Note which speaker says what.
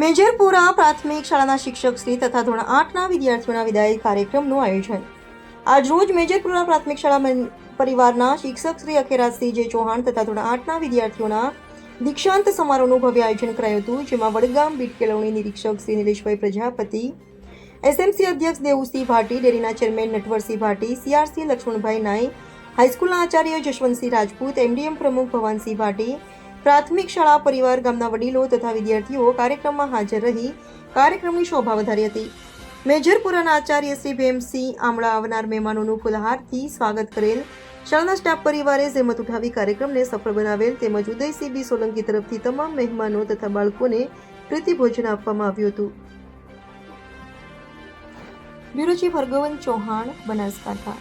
Speaker 1: મેજરપુરા પ્રાથમિક શાળાના શિક્ષક શ્રી તથા ધોરણ આઠના વિદ્યાર્થીઓના વિદાય કાર્યક્રમનું આયોજન. આજરોજ મેજરપુરા પ્રાથમિક શાળા પરિવારના શિક્ષક શ્રી અખેરાજસિંહ જે ચૌહાણ તથા ધોરણ આઠના વિદ્યાર્થીઓના દીક્ષાંત સમારોહનું ભવ્ય આયોજન કરાયું હતું, જેમાં વડગામ બીટ કેળવણી નિરીક્ષક શ્રી નિલેશભાઈ પ્રજાપતિ, એસએમસી અધ્યક્ષ દેવુસિંહ ભાટી, ડેરીના ચેરમેન નટવરસિંહ ભાટી, સીઆરસી લક્ષ્મણભાઈ નાઈ, હાઈસ્કૂલના આચાર્ય જશવંતસિંહ રાજપૂત, એમડીએમ પ્રમુખ ભવાનસિંહ ભાટી પ્રાથમિક શાળા, પરિવાર, ગામના વડીલો તથા વિદ્યાર્થીઓ કાર્યક્રમમાં હાજર રહી કાર્યક્રમની શોભા વધારી હતી. મેજરપુરાના આચાર્ય શ્રી ભીમસિંહ આમળા આવનાર મહેમાનોનું ફુલહારથી સ્વાગત કરેલ શાળાના સ્ટાફ પરિવારે જેમત ઉઠાવી કાર્યક્રમને સફળ બનાવેલ તેમજ ઉદયસિંહ બી સોલંકી તરફથી તમામ મહેમાનો તથા બાળકોને પ્રીતિ ભોજન આપવામાં આવ્યું હતું. Bureau chief Hargovan Chauhan, Banaskantha.